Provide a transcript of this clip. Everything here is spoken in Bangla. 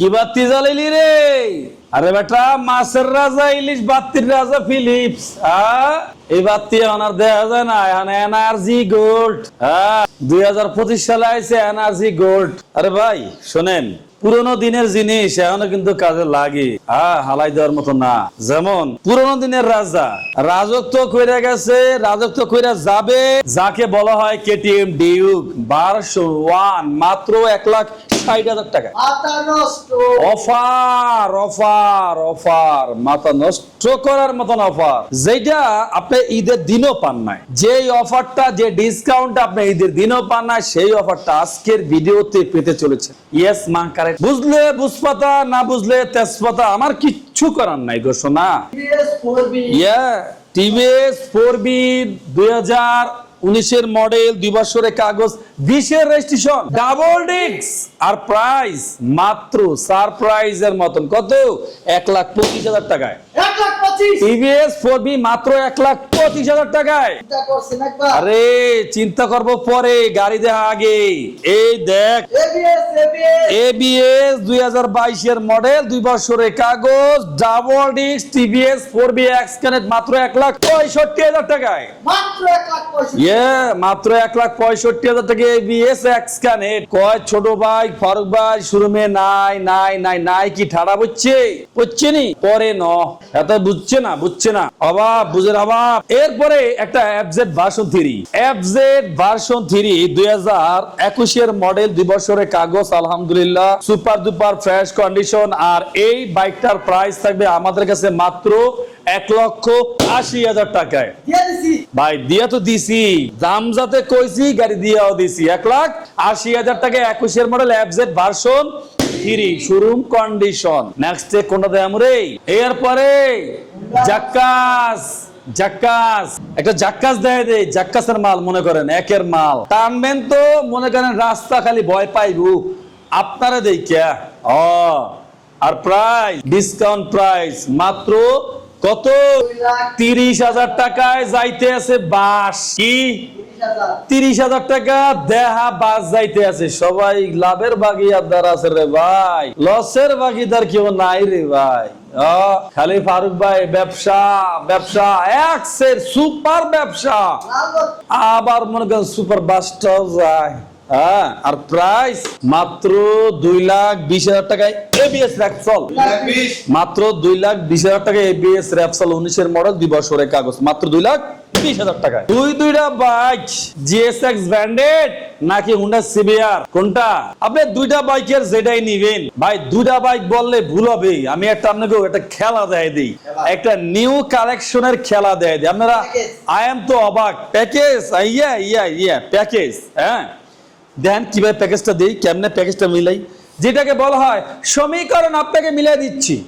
কি বাতি জ্বালাইলি রে? আরে বেটা, মাছের রাজা, ইলিশ বাতির রাজা ফিলিপস এই বাতি অনার দেওয়া যায় না, এখন এনার্জি গোল্ড হ্যাঁ দুই হাজার পঁচিশ সালে আইছে এনার্জি গোল্ড। আরে ভাই, শোনেন, পুরোনো দিনের জিনিস এখনও কিন্তু কাজে লাগে হ্যাঁ হালাই দেওয়ার মতো না। যেমন, পুরোনো দিনের রাজা, রাজত্ব কইরা গেছে, রাজত্ব কইরা যাবে, যাকে বলা হয় কেটিএম ডিউক, বারোশো ওয়ান, মাত্র এক লাখ ষাট হাজার টাকা অফার অফার অফার মাথা নষ্ট করার মতন অফার। যেটা আপনি ঈদের দিনও পান নাই। যে অফারটা যে ডিসকাউন্ট আপনি ঈদের দিনও পান নাই সেই অফারটা আজকের ভিডিওতে পেতে চলেছে ইয়েস মা কারেক্ট বুঝলে বুঝপাতা না বুঝলে তেজপাতা আমার কিচ্ছু করার নাই four V yeah TVS four V দুই হাজার উনিশের মডেল দুই বছরের কাগজ বিশের রেজিস্ট্রেশন ডাবল ডিক্স আর প্রাইস মাত্র সারপ্রাইজ এর মতন। কত? এক লাখ পঁচিশ হাজার টাকায়। এক লাখ পঁচিশ। টিভিএস ফোর বি মাত্র এক লাখ পঁচিশ হাজার টাকায়। আরে চিন্তা করব পরে গাড়ি দেখা আগে। এই দেখ এবিএস দুই হাজার বাইশের মডেল দুই বছরের কাগজ double disc TVS four V X connect মাত্র এক লাখ পঁয়ষট্টি হাজার টাকায়। মাত্র এক লাখ পঁয়ষট্টি। ইয়ে মাত্র এক লাখ পঁয়ষট্টি হাজার টাকা এবিএস এক্স কানেক্ট কয় ছোট ভাই ফারুক ভাই শোরুমে নাই নাই নাই নাই কি ঠাড়া বুঝছে? বুঝছে নি? পরে ন। এত বুঝছে না বুঝছে না। অভাব বুঝের অভাব। এরপরে একটা FZ version three FZ version three দুই হাজার একুশের মডেল দুই বছরের কাগজ আলহামদুলিল্লাহ। সুপার দুপার ফ্রেশ কন্ডিশন আর এই বাইকটার প্রাইস থাকবে আমাদের কাছে মাত্র এক লক্ষ আশি হাজার টাকায়। ভাই দিয়া তো দিছি। দাম যাতে কইছি গাড়ি দিয়াও দিছি। এক লাখ আশি হাজার টাকা একুশের model FZ version three showroom condition next কোনটা দেয় রে? এরপরে জাক্কাস জাক্কাস। একটা জাক্কাস দেয় দে জাক্কাসের মাল মনে করেন, একের মাল। টানবেন তো, মনে করেন রাস্তা খালি ভয় পাইবু। আপনারা দেখিয়া ও আর প্রাইস ডিসকাউন্ট প্রাইস মাত্র কত? তিরিশ হাজার টাকায় যাইতে আছে বাস কি? তিরিশ হাজার টাকা দেহা বাস যাইতে আছে। সবাই লাভের ভাগিদার আছে রে ভাই। লসের ভাগিদার কেউ নাই রে ভাই। খালি ফারুক ভাই ব্যবসা ব্যবসা এক্সের সুপার ব্যবসা। আবার মনে করেন সুপার বাসটাও যায়। হ্যাঁ আর প্রাইস মাত্র দুই লাখ বিশ হাজার টাকায় এবিএস র্যাকসল মাত্র দুই লাখ বিশ হাজার টাকা এবিএস র্যাপসাল উনিশের মডেল দুই বছরের কাগজ। মাত্র দুই লাখ বিশ হাজার টাকায়। দুই দুইটা বাইক জিএসএক্স ব্র্যান্ডেড নাকি হুন্ডা সিবিআর কোনটা? আপনি দুইটা বাইকের যেটাই নিবেন। ভাই দুইটা বাইক বললে ভুল হবে। আমি একটা আপনাকে একটা খেলা দেয় দিই। একটা নিউ কালেকশনের খেলা দেয় দিই। আপনারা আই এম তো অবাক। প্যাকেজ ইয়া ইয়া ইয়া প্যাকেজ হ্যাঁ? দেন কীভাবে প্যাকেজটা দিই কেমনে প্যাকেজটা মিলাই? যেটাকে বলা হয় সমীকরণ আপনাকে মিলাই দিচ্ছি।